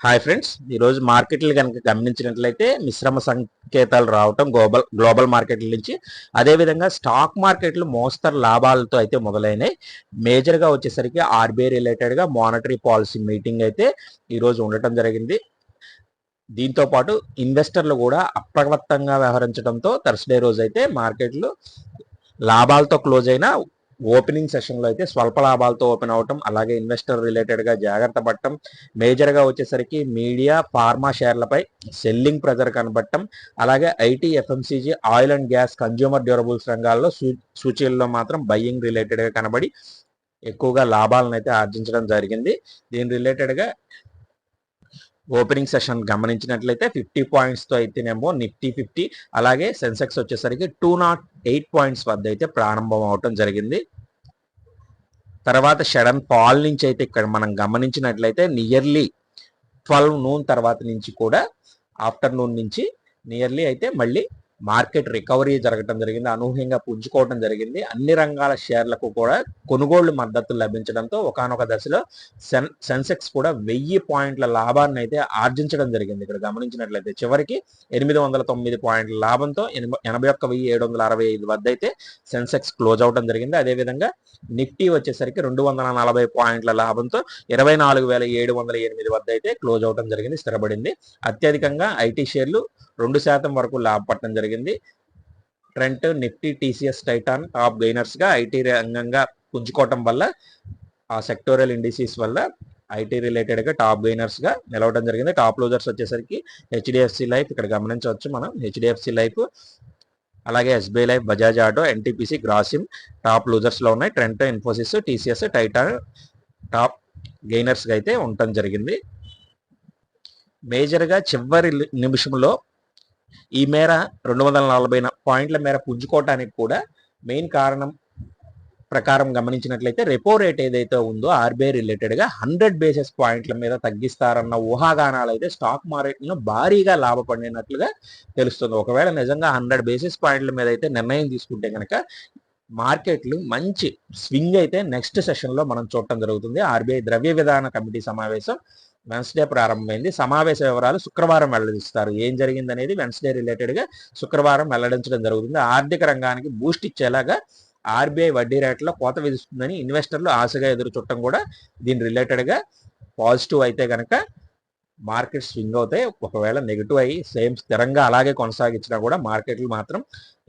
Hi friends ఈరోజు మార్కెట్లు కనుక గమనించినట్లయితే మిశ్రమ సంకేతాలు రావటం గ్లోబల్ గ్లోబల్ మార్కెట్ల నుంచి. అదేవిధంగా స్టాక్ మార్కెట్లు మోస్తరు లాభాలతో అయితే మొదలైనాయి. మేజర్గా వచ్చేసరికి ఆర్బీఐ రిలేటెడ్గా మానిటరీ పాలసీ మీటింగ్ అయితే ఈరోజు ఉండటం జరిగింది. దీంతో పాటు ఇన్వెస్టర్లు కూడా అప్రమత్తంగా వ్యవహరించడంతో థర్స్డే రోజు అయితే మార్కెట్లు లాభాలతో క్లోజ్ అయిన ఓపెనింగ్ సెషన్లో అయితే స్వల్ప లాభాలతో ఓపెన్ అవటం అలాగే ఇన్వెస్టర్ రిలేటెడ్గా జాగ్రత్త పడటం మేజర్గా వచ్చేసరికి మీడియా ఫార్మా షేర్లపై సెల్లింగ్ ప్రెజర్ కనబడటం అలాగే IT FMCG oil and gas consumer durables రంగాల్లో సూ- సూచీల్లో మాత్రం బయ్యింగ్ రిలేటెడ్గా కనబడి ఎక్కువగా లాభాలను అయితే ఆర్జించడం జరిగింది. దీని రిలేటెడ్గా ఓపెనింగ్ సెషన్ గమనించినట్లయితే ఫిఫ్టీ పాయింట్స్తో అయితేనేమో నిఫ్టీ ఫిఫ్టీ అలాగే సెన్సెక్స్ వచ్చేసరికి టూ నాట్ ఎయిట్ పాయింట్స్ వద్ద అయితే ప్రారంభం అవటం జరిగింది. తర్వాత షడన్ ఫాల్ నుంచి అయితే ఇక్కడ మనం గమనించినట్లయితే నియర్లీ ట్వెల్వ్ నూన్ తర్వాత నుంచి కూడా ఆఫ్టర్నూన్ నుంచి నియర్లీ అయితే మళ్ళీ మార్కెట్ రికవరీ జరగటం జరిగింది అనూహ్యంగా పుంజుకోవడం జరిగింది. అన్ని రంగాల షేర్లకు కూడా కొనుగోళ్ళు మద్దతు లభించడంతో ఒకనొక దశలో సెన్ సెన్సెక్స్ కూడా వెయ్యి పాయింట్ల లాభాన్ని అయితే ఆర్జించడం జరిగింది. ఇక్కడ గమనించినట్లయితే చివరికి ఎనిమిది వందల తొమ్మిది పాయింట్ల లాభంతో ఎనభై ఎనభై ఒక్క వెయ్యి ఏడు వందల అరవై ఐదు వద్ద అయితే సెన్సెక్స్ క్లోజ్ అవడం జరిగింది. అదేవిధంగా నిఫ్టీ వచ్చేసరికి రెండు వందల నలభై పాయింట్ల లాభంతో ఇరవై నాలుగు వేల ఏడు వందల ఎనిమిది వద్ద అయితే క్లోజ్ అవడం జరిగింది స్థిరపడింది. అత్యధికంగా ఐటీ షేర్లు రెండు శాతం వరకు లాభపడటం జరిగింది. Trent Nifty TCS Titan top గెయినర్స్గా IT రంగంగా పుంజుకోవటం వల్ల ఆ సెక్టోరియల్ ఇండిసీస్ వల్ల ఐటీ రిలేటెడ్గా టాప్ గెయినర్స్గా నిలవడం జరిగింది. టాప్ లూజర్స్ వచ్చేసరికి హెచ్డిఎఫ్సి లైఫ్ ఇక్కడ గమనించవచ్చు మనం. హెచ్డిఎఫ్సి లైఫ్ అలాగే SBI life Bajaj auto NTPC Grasim top లూజర్స్లో ఉన్నాయి. Trent Infosys TCS Titan top గెయినర్స్గా అయితే ఉండటం జరిగింది. మేజర్గా చివరి నిమిషంలో ఈ మేర రెండు వందల నలభై పాయింట్ల మేర పుంజుకోవటానికి కూడా మెయిన్ కారణం ప్రకారం గమనించినట్లయితే రెపో రేట్ ఏదైతే ఉందో ఆర్బీఐ రిలేటెడ్గా హండ్రెడ్ బేసిస్ పాయింట్ల మీద తగ్గిస్తారన్న ఊహాగానాలు అయితే స్టాక్ మార్కెట్లో భారీగా లాభపడినట్లుగా తెలుస్తుంది. ఒకవేళ నిజంగా హండ్రెడ్ బేసిస్ పాయింట్ల మీద అయితే నిర్ణయం తీసుకుంటే కనుక మార్కెట్లు మంచి స్వింగ్ అయితే నెక్స్ట్ సెషన్లో మనం చూడటం జరుగుతుంది. ఆర్బీఐ ద్రవ్య విధాన కమిటీ సమావేశం వెన్స్డే ప్రారంభమైంది. సమావేశ వివరాలు శుక్రవారం వెల్లడిస్తారు. ఏం జరిగిందనేది వెన్స్డే రిలేటెడ్గా శుక్రవారం వెల్లడించడం జరుగుతుంది. ఆర్థిక రంగానికి బూస్ట్ ఇచ్చేలాగా ఆర్బీఐ వడ్డీ రేట్లో కోత విధిస్తుందని ఇన్వెస్టర్లు ఆశగా ఎదురు చుట్టం కూడా దీని రిలేటెడ్గా పాజిటివ్ అయితే కనుక మార్కెట్ స్వింగ్ అవుతాయి. ఒకవేళ నెగిటివ్ అయ్యి సేమ్ స్థిరంగా అలాగే కొనసాగించినా కూడా మార్కెట్లు మాత్రం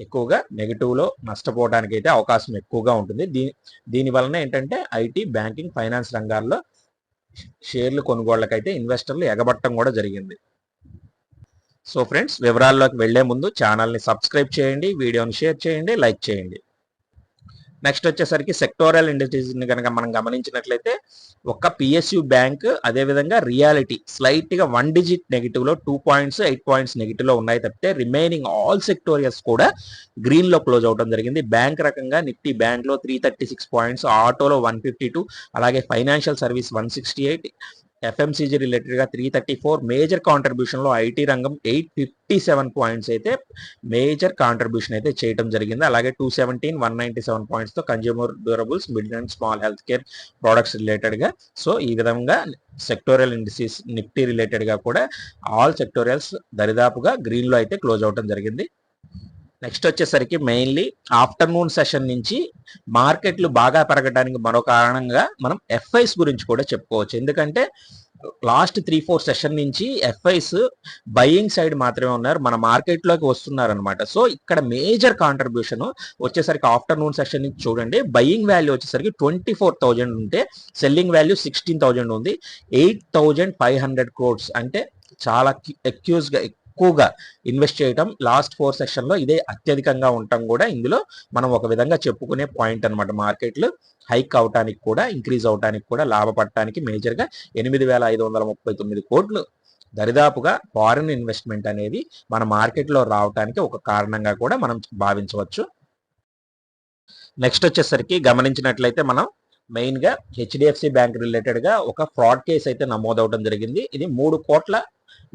ఎక్కువగా నెగిటివ్లో నష్టపోవడానికి అయితే అవకాశం ఎక్కువగా ఉంటుంది. దీని దీని వలన ఏంటంటే ఐటీ బ్యాంకింగ్ ఫైనాన్స్ రంగాల్లో షేర్లు కొనుగోళ్ళకైతే ఇన్వెస్టర్లు ఎగబట్టడం కూడా జరిగింది. సో ఫ్రెండ్స్ వివరాల్లోకి వెళ్ళే ముందు ఛానల్ని సబ్స్క్రైబ్ చేయండి వీడియోని షేర్ చేయండి లైక్ చేయండి. నెక్స్ట్ వచ్చేసరికి సెక్టోరియల్ ఇండస్ట్రీస్ని కనుక మనం గమనించినట్లయితే ఒక్క పిఎస్యు బ్యాంక్ అదేవిధంగా రియాలిటీ స్లైట్గా వన్ డిజిట్ నెగిటివ్లో టూ పాయింట్స్ ఎయిట్ పాయింట్స్ నెగిటివ్లో ఉన్నాయి తప్పితే రిమైనింగ్ ఆల్ సెక్టోరియల్స్ కూడా గ్రీన్లో క్లోజ్ అవడం జరిగింది. బ్యాంక్ రకంగా నిఫ్టీ బ్యాంక్లో త్రీ థర్టీ సిక్స్ పాయింట్స్ ఆటోలో వన్ ఫిఫ్టీ టూ అలాగే financial service one sixty eight FMCG రిలేటెడ్గా త్రీ థర్టీ ఫోర్ మేజర్ కాంట్రిబ్యూషన్లో ఐటీ రంగం ఎయిట్ ఫిఫ్టీ సెవెన్ పాయింట్స్ అయితే మేజర్ కాంట్రిబ్యూషన్ అయితే చేయడం జరిగింది. అలాగే two seventeen one ninety seven పాయింట్స్తో consumer durables mid and small health care products రిలేటెడ్గా సో ఈ విధంగా సెక్టోరియల్ ఇండస్ట్రీస్ నిఫ్టీ రిలేటెడ్గా కూడా ఆల్ సెక్టోరియల్స్ దరిదాపుగా గ్రీన్లో అయితే క్లోజ్ అవడం జరిగింది. నెక్స్ట్ వచ్చేసరికి మెయిన్లీ ఆఫ్టర్నూన్ సెషన్ నుంచి మార్కెట్లు బాగా పెరగడానికి మరో కారణంగా మనం ఎఫ్ఐస్ గురించి కూడా చెప్పుకోవచ్చు. ఎందుకంటే లాస్ట్ త్రీ ఫోర్ సెషన్ నుంచి ఎఫ్ఐస్ బయింగ్ సైడ్ మాత్రమే ఉన్నారు. మన మార్కెట్లోకి వస్తున్నారు అనమాట సో ఇక్కడ మేజర్ కాంట్రిబ్యూషన్ వచ్చేసరికి ఆఫ్టర్నూన్ సెషన్ నుంచి చూడండి. బయింగ్ వాల్యూ వచ్చేసరికి ట్వంటీ ఫోర్ థౌజండ్ ఉంటే సెల్లింగ్ వాల్యూ సిక్స్టీన్ థౌజండ్ ఉంది. Eight thousand five hundred crores అంటే చాలా ఎక్యూజ్గా ఎక్కువగా ఇన్వెస్ట్ చేయటం లాస్ట్ ఫోర్ సెషన్లో ఇదే అత్యధికంగా ఉండటం కూడా ఇందులో మనం ఒక విధంగా చెప్పుకునే పాయింట్ అనమాట మార్కెట్లు హైక్ అవటానికి కూడా ఇంక్రీజ్ అవటానికి కూడా లాభపడటానికి మేజర్గా ఎనిమిది వేల ఐదు వందల ముప్పై తొమ్మిది కోట్లు దరిదాపుగా ఫారిన్ ఇన్వెస్ట్మెంట్ అనేది మన మార్కెట్లో రావటానికి ఒక కారణంగా కూడా మనం భావించవచ్చు. నెక్స్ట్ వచ్చేసరికి గమనించినట్లయితే మనం మెయిన్గా హెచ్డిఎఫ్సి బ్యాంక్ రిలేటెడ్గా ఒక ఫ్రాడ్ కేసు అయితే నమోదవడం జరిగింది. ఇది మూడు కోట్ల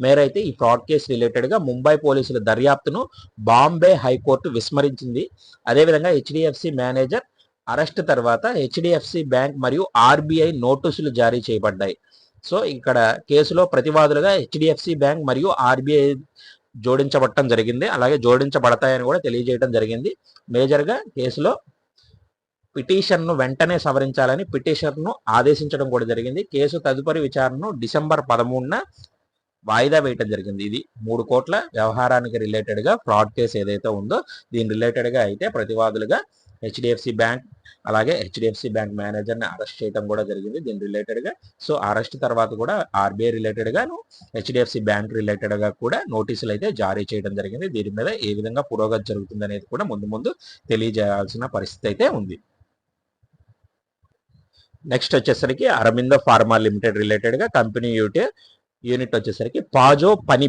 మేరైతే ఈ ఫ్రాడ్ కేసు రిలేటెడ్గా ముంబై పోలీసుల దర్యాప్తును బాంబే హైకోర్టు విస్మరించింది. అదేవిధంగా హెచ్డిఎఫ్సి మేనేజర్ అరెస్ట్ తర్వాత హెచ్డిఎఫ్సి బ్యాంక్ మరియు ఆర్బీఐ నోటీసులు జారీ చేయబడ్డాయి. సో ఇక్కడ కేసులో ప్రతివాదులుగా హెచ్డిఎఫ్సి బ్యాంక్ మరియు ఆర్బీఐ జోడించబడటం జరిగింది. అలాగే జోడించబడతాయని కూడా తెలియజేయడం జరిగింది. మేజర్గా కేసులో పిటిషన్ను వెంటనే సవరించాలని పిటిషన్ను ఆదేశించడం కూడా జరిగింది. కేసు తదుపరి విచారణను డిసెంబర్ పదమూడున వాయిదా వేయటం జరిగింది. ఇది మూడు కోట్ల వ్యవహారానికి రిలేటెడ్గా ఫ్రాడ్ కేసు ఏదైతే ఉందో దీని రిలేటెడ్గా అయితే ప్రతివాదులుగా హెచ్డిఎఫ్సి బ్యాంక్ అలాగే హెచ్డిఎఫ్సి బ్యాంక్ మేనేజర్ని అరెస్ట్ చేయడం కూడా జరిగింది. దీని రిలేటెడ్గా. సో అరెస్ట్ తర్వాత కూడా ఆర్బీఐ రిలేటెడ్ గాను హెచ్డిఎఫ్సి బ్యాంక్ రిలేటెడ్గా కూడా నోటీసులు అయితే జారీ చేయడం జరిగింది. దీని మీద ఏ విధంగా పురోగతి జరుగుతుంది అనేది కూడా ముందు ముందు తెలియజేయాల్సిన పరిస్థితి అయితే ఉంది. నెక్స్ట్ వచ్చేసరికి అరవిందో ఫార్మా లిమిటెడ్ రిలేటెడ్గా కంపెనీ యూటే యూనిట్ వచ్చేసరికి పాజో పని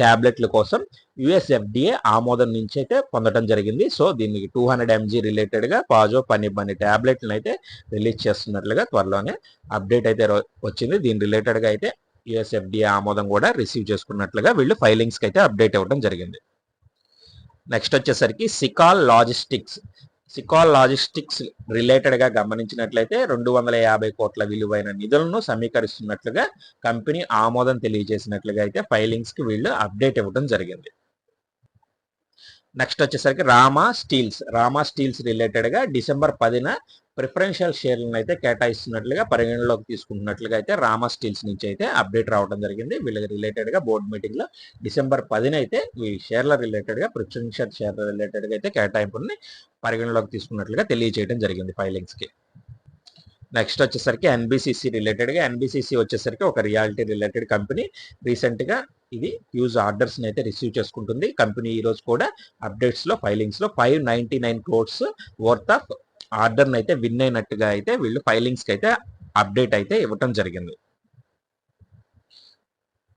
ట్యాబ్లెట్ల కోసం యుఎస్ఎఫ్డిఏ ఆమోదం నుంచి అయితే పొందడం జరిగింది. సో దీనికి టూ హండ్రెడ్ ఎంజీ రిలేటెడ్గా పాజో పని పని ట్యాబ్లెట్లను అయితే రిలీజ్ చేస్తున్నట్లుగా త్వరలోనే అప్డేట్ అయితే వచ్చింది. దీని రిలేటెడ్గా అయితే యుఎస్ఎఫ్డిఏ ఆమోదం కూడా రిసీవ్ చేసుకున్నట్లుగా వీళ్ళు ఫైలింగ్స్కి అయితే అప్డేట్ అవ్వడం జరిగింది. నెక్స్ట్ వచ్చేసరికి సికాల్ లాజిస్టిక్స్. సికాల్ లాజిస్టిక్స్ రిలేటెడ్గా గమనించినట్లయితే రెండు వందల యాభై కోట్ల విలువైన నిధులను సమీకరిస్తున్నట్లుగా కంపెనీ ఆమోదం తెలియజేసినట్లుగా అయితే ఫైలింగ్స్కి వీళ్ళు అప్డేట్ ఇవ్వడం జరిగింది. నెక్స్ట్ వచ్చేసరికి రామా స్టీల్స్ రామా స్టీల్స్ రిలేటెడ్గా డిసెంబర్ పదిన ప్రిఫరెన్షియల్ షేర్లను అయితే కేటాయిస్తున్నట్లుగా పరిగణలోకి తీసుకుంటున్నట్లుగా అయితే రామా స్టీల్స్ నుంచి అయితే అప్డేట్ రావడం జరిగింది. వీళ్ళకి రిలేటెడ్గా బోర్డు మీటింగ్లో డిసెంబర్ పదిన అయితే ఈ షేర్ల రిలేటెడ్గా ప్రిఫరెన్షియల్ షేర్ల రిలేటెడ్గా అయితే కేటాయింపుని పరిగణలోకి తీసుకున్నట్లుగా తెలియజేయడం జరిగింది ఫైలింగ్స్కి. నెక్స్ట్ వచ్చేసరికి ఎన్బిసిసి రిలేటెడ్గా ఎన్బిసిసి వచ్చేసరికి ఒక రియాలిటీ రిలేటెడ్ కంపెనీ. రీసెంట్గా ఇది యూజ్ ఆర్డర్స్ని అయితే రిసీవ్ చేసుకుంటుంది. కంపెనీ ఈరోజు కూడా అప్డేట్స్లో ఫైలింగ్స్లో five ninety nine crores worth of order అయితే విన్ అయినట్టుగా అయితే వీళ్ళు ఫైలింగ్స్కి అయితే అప్డేట్ అయితే ఇవ్వటం జరిగింది.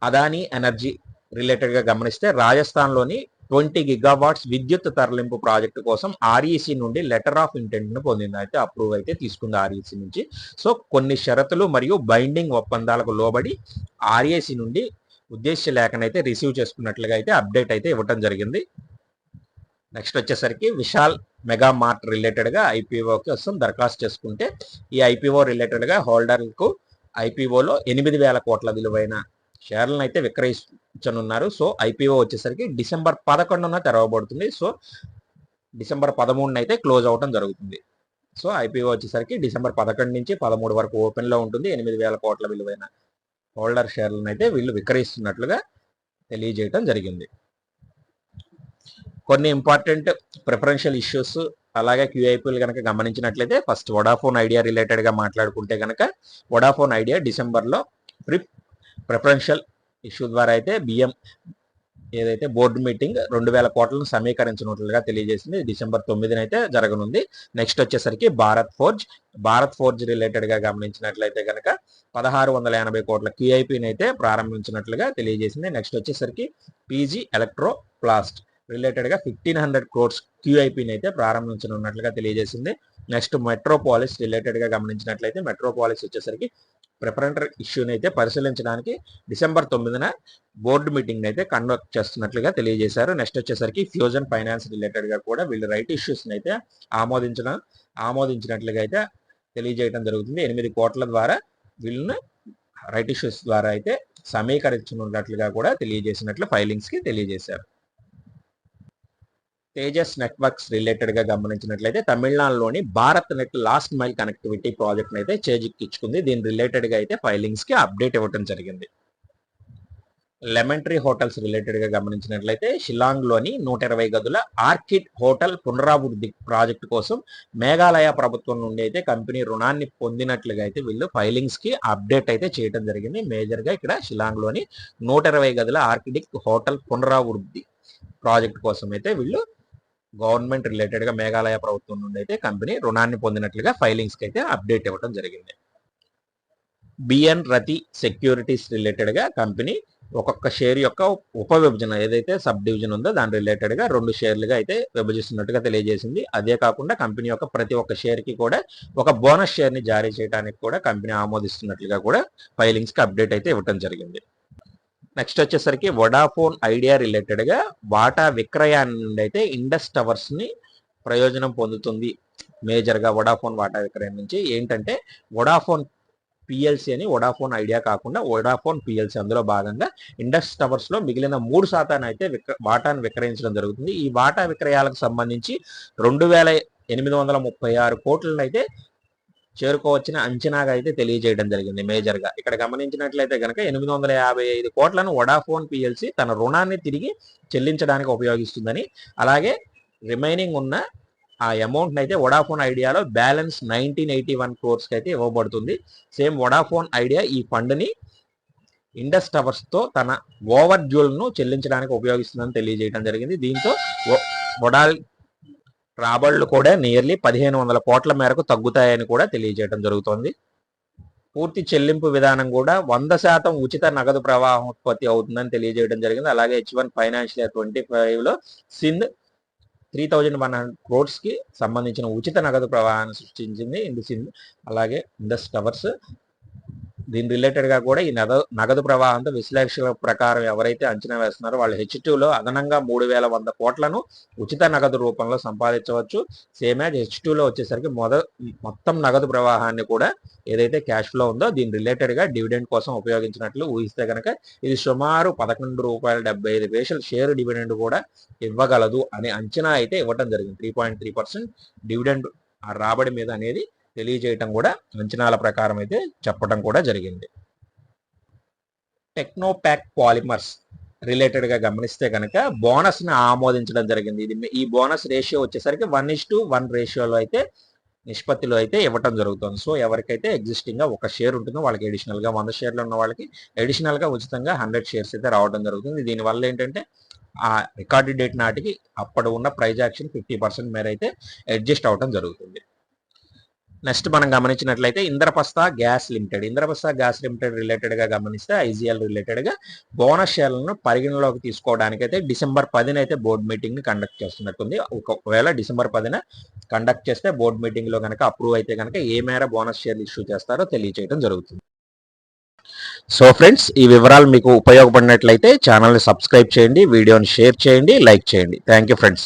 అదాని ఎనర్జీ రిలేటెడ్గా గమనిస్తే రాజస్థాన్లోని ట్వంటీ గిగావాట్స్ విద్యుత్ తరలింపు ప్రాజెక్టు కోసం ఆర్ఈసి నుండి లెటర్ ఆఫ్ ఇంటెంట్ను పొందింది. అయితే అప్రూవ్ అయితే తీసుకుంది ఆర్ఈసి నుంచి. సో కొన్ని షరతులు మరియు బైండింగ్ ఒప్పందాలకు లోబడి ఆర్ఏసి నుండి ఉద్దేశ్య లేఖనైతే రిసీవ్ చేసుకున్నట్లుగా అయితే అప్డేట్ అయితే ఇవ్వటం జరిగింది. నెక్స్ట్ వచ్చేసరికి విశాల్ మెగా మార్ట్ రిలేటెడ్గా ఐపీఓకి ఐపీఓ కోసం దరఖాస్తు చేసుకుంటే ఈ ఐపీఓ రిలేటెడ్గా హోల్డర్లకు ఐపీఓలో ఎనిమిది వేల కోట్ల విలువైన షేర్లను అయితే విక్రయించనున్నారు. సో ఐపీఓ వచ్చేసరికి డిసెంబర్ పదకొండున తెరవబడుతుంది. సో డిసెంబర్ పదమూడున అయితే క్లోజ్ అవడం జరుగుతుంది. సో ఐపీఓ వచ్చేసరికి డిసెంబర్ పదకొండు నుంచి పదమూడు వరకు ఓపెన్లో ఉంటుంది. ఎనిమిది వేల కోట్ల విలువైన హోల్డర్ షేర్లను అయితే వీళ్ళు విక్రయిస్తున్నట్లుగా తెలియజేయడం జరిగింది. కొన్ని ఇంపార్టెంట్ ప్రిఫరెన్షియల్ ఇష్యూస్ అలాగే క్యూఐపీలు కనుక గమనించినట్లయితే ఫస్ట్ వడాఫోన్ ఐడియా రిలేటెడ్గా మాట్లాడుకుంటే కనుక వడాఫోన్ ఐడియా డిసెంబర్లో ప్రిప్ ప్రి ప్రిఫరెన్షియల్ ఇష్యూ ద్వారా అయితే బిఎం ఏదైతే బోర్డు మీటింగ్ రెండు వేల కోట్లను సమీకరించినట్లుగా తెలియజేసింది. డిసెంబర్ తొమ్మిదిన అయితే జరగనుంది. నెక్స్ట్ వచ్చేసరికి భారత్ ఫోర్జ్ భారత్ ఫోర్జ్ రిలేటెడ్గా గమనించినట్లయితే కనుక పదహారు వందల ఎనభై కోట్ల క్యూఐపీని అయితే ప్రారంభించినట్లుగా తెలియజేసింది. నెక్స్ట్ వచ్చేసరికి పీజీ ఎలక్ట్రో ప్లాస్ట్ రిలేటెడ్గా ఫిఫ్టీన్ హండ్రెడ్ క్రోర్స్ క్యూఐపీని అయితే ప్రారంభించనున్నట్లుగా తెలియజేసింది. నెక్స్ట్ మెట్రోపాలిస్ రిలేటెడ్గా గమనించినట్లయితే మెట్రోపాలిస్ వచ్చేసరికి ప్రిఫరెంటర్ ఇష్యూని అయితే పరిశీలించడానికి డిసెంబర్ తొమ్మిదిన బోర్డు మీటింగ్ అయితే కండక్ట్ చేస్తున్నట్లుగా తెలియజేశారు. నెక్స్ట్ వచ్చేసరికి ఫ్యూజన్ ఫైనాన్స్ రిలేటెడ్గా కూడా వీళ్ళు రైట్ ఇష్యూస్ని అయితే ఆమోదించడం ఆమోదించినట్లుగా అయితే తెలియజేయడం జరుగుతుంది. ఎనిమిది కోట్ల ద్వారా వీళ్ళని రైట్ ఇష్యూస్ ద్వారా అయితే సమీకరించనున్నట్లుగా కూడా తెలియజేసినట్లు ఫైలింగ్స్కి తెలియజేశారు. తేజస్ నెట్వర్క్స్ రిలేటెడ్గా గమనించినట్లయితే తమిళనాడులోని Bharat net last mile connectivity project అయితే చేజిక్కించుకుంది దీని రిలేటెడ్గా అయితే ఫైలింగ్స్కి అప్డేట్ ఇవ్వడం జరిగింది. లెమన్ ట్రీ హోటల్స్ రిలేటెడ్గా గమనించినట్లయితే షిలాంగ్లోని నూట ఇరవై గదుల ఆర్కిడ్ హోటల్ పునరాభివృద్ధి ప్రాజెక్టు కోసం మేఘాలయ ప్రభుత్వం నుండి అయితే కంపెనీ రుణాన్ని పొందినట్లుగా అయితే వీళ్ళు ఫైలింగ్స్కి అప్డేట్ అయితే చేయడం జరిగింది. మేజర్గా ఇక్కడ షిలాంగ్లోని నూట ఇరవై గదుల ఆర్కిడిక్ హోటల్ పునరాభివృద్ధి ప్రాజెక్ట్ కోసం అయితే వీళ్ళు గవర్నమెంట్ రిలేటెడ్గా మేఘాలయ ప్రభుత్వం నుండి అయితే కంపెనీ రుణాన్ని పొందినట్లుగా ఫైలింగ్స్కి అయితే అప్డేట్ ఇవ్వడం జరిగింది. బిఎన్ రతి సెక్యూరిటీస్ రిలేటెడ్గా కంపెనీ ఒక్కొక్క షేర్ యొక్క ఉప విభజన ఏదైతే సబ్ డివిజన్ ఉందో దాని రిలేటెడ్గా రెండు షేర్లుగా అయితే విభజిస్తున్నట్టుగా తెలియజేసింది. అదే కాకుండా కంపెనీ యొక్క ప్రతి ఒక్క షేర్కి కూడా ఒక బోనస్ షేర్ని జారీ చేయడానికి కూడా కంపెనీ ఆమోదిస్తున్నట్లుగా కూడా ఫైలింగ్స్కి అప్డేట్ అయితే ఇవ్వడం జరిగింది. నెక్స్ట్ వచ్చేసరికి వడాఫోన్ ఐడియా రిలేటెడ్గా వాటా విక్రయాన్ని నుండి అయితే ఇండస్ టవర్స్ని ప్రయోజనం పొందుతుంది. మేజర్గా వడాఫోన్ వాటా విక్రయం నుంచి ఏంటంటే వడాఫోన్ పిఎల్సి అని వడాఫోన్ ఐడియా కాకుండా వడాఫోన్ పిఎల్సి అందులో భాగంగా ఇండస్ టవర్స్లో మిగిలిన మూడు శాతాన్ని అయితే విక్ర వాటాను విక్రయించడం జరుగుతుంది. ఈ వాటా విక్రయాలకు సంబంధించి రెండు వేల ఎనిమిది వందల ముప్పై ఆరు కోట్లను అయితే చేరుకోవచ్చిన అంచనాగా అయితే తెలియజేయడం జరిగింది మేజర్గా ఇక్కడ గమనించినట్లయితే కనుక ఎనిమిది వందల యాభై ఐదు కోట్లను వడాఫోన్ పిఎల్సి తన రుణాన్ని తిరిగి చెల్లించడానికి ఉపయోగిస్తుందని అలాగే రిమైనింగ్ ఉన్న ఆ అమౌంట్ అయితే వడాఫోన్ ఐడియాలో బ్యాలెన్స్ నైన్టీన్ ఎయిటీ వన్ క్రోర్స్కి అయితే ఇవ్వబడుతుంది. సేమ్ వడాఫోన్ ఐడియా ఈ ఫండ్ని ఇండస్ టవర్స్తో తన ఓవర్ను చెల్లించడానికి ఉపయోగిస్తుందని తెలియజేయడం జరిగింది. దీంతో వడాల్ రాబడులు కూడా నియర్లీ పదిహేను వందల కోట్ల మేరకు తగ్గుతాయని కూడా తెలియజేయడం జరుగుతోంది. పూర్తి చెల్లింపు విధానం కూడా వంద శాతం ఉచిత నగదు ప్రవాహం ఉత్పత్తి అవుతుందని తెలియజేయడం జరిగింది. అలాగే H one financial year twenty ఫైవ్లో సింధ్ త్రీ థౌజండ్ వన్ హండ్రెడ్ క్రోడ్స్కి సంబంధించిన ఉచిత నగదు ప్రవాహాన్ని సృష్టించింది. ఇందు సింధ్ అలాగే ఇండస్ టవర్స్ దీని రిలేటెడ్గా కూడా ఈ నగదు నగదు ప్రవాహంతో విశ్లేషణ ప్రకారం ఎవరైతే అంచనా వేస్తున్నారో వాళ్ళు హెచ్లో అదనంగా మూడు వేల వంద కోట్లను ఉచిత నగదు రూపంలో సంపాదించవచ్చు. సేమ్ యాజ్ హెచ్లో వచ్చేసరికి మొద మొత్తం నగదు ప్రవాహాన్ని కూడా ఏదైతే క్యాష్ ఫ్లో ఉందో దీని రిలేటెడ్గా డివిడెండ్ కోసం ఉపయోగించినట్లు ఊహిస్తే కనుక ఇది సుమారు పదకొండు రూపాయల డెబ్బై ఐదు పైసలు షేర్ డివిడెండ్ కూడా ఇవ్వగలదు అనే అంచనా అయితే ఇవ్వడం జరిగింది. Three point three percent dividend రాబడి మీద అనేది తెలియజేయటం కూడా అంచనాల ప్రకారం అయితే చెప్పడం కూడా జరిగింది. టెక్నోపాక్ పాలిమర్స్ రిలేటెడ్గా గమనిస్తే కనుక బోనస్ని ఆమోదించడం జరిగింది. ఇది ఈ బోనస్ రేషియో వచ్చేసరికి వన్ ఇస్ టు వన్ రేషియోలో అయితే నిష్పత్తిలో అయితే ఇవ్వటం జరుగుతుంది. సో ఎవరికైతే ఎగ్జిస్టింగ్గా ఒక షేర్ ఉంటుందో వాళ్ళకి ఎడిషనల్గా వంద షేర్లు ఉన్న వాళ్ళకి ఎడిషనల్గా ఉచితంగా హండ్రెడ్ షేర్స్ అయితే రావడం జరుగుతుంది. దీనివల్ల ఏంటంటే ఆ రికార్డు డేట్ నాటికి అప్పుడు ఉన్న ప్రైజ్ యాక్షన్ ఫిఫ్టీ పర్సెంట్ మేర అయితే అడ్జస్ట్ అవడం జరుగుతుంది. నెక్స్ట్ మనం గమనించినట్లయితే Indraprastha gas limited. Indraprastha gas limited రిలేటెడ్గా గమనిస్తే ఐజీఎల్ రిలేటెడ్గా బోనస్ షేర్లను పరిగణలోకి తీసుకోవడానికి అయితే డిసెంబర్ పదిన అయితే బోర్డు మీటింగ్ కండక్ట్ చేస్తున్నట్టుంది. ఒకవేళ డిసెంబర్ పదిన కండక్ట్ చేస్తే బోర్డు మీటింగ్లో కనుక అప్రూవ్ అయితే కనుక ఏ మేర బోనస్ షేర్లు ఇష్యూ చేస్తారో తెలియజేయడం జరుగుతుంది. సో ఫ్రెండ్స్ ఈ వివరాలు మీకు ఉపయోగపడినట్లయితే ఛానల్ని సబ్స్క్రైబ్ చేయండి వీడియోని షేర్ చేయండి లైక్ చేయండి. Thank friends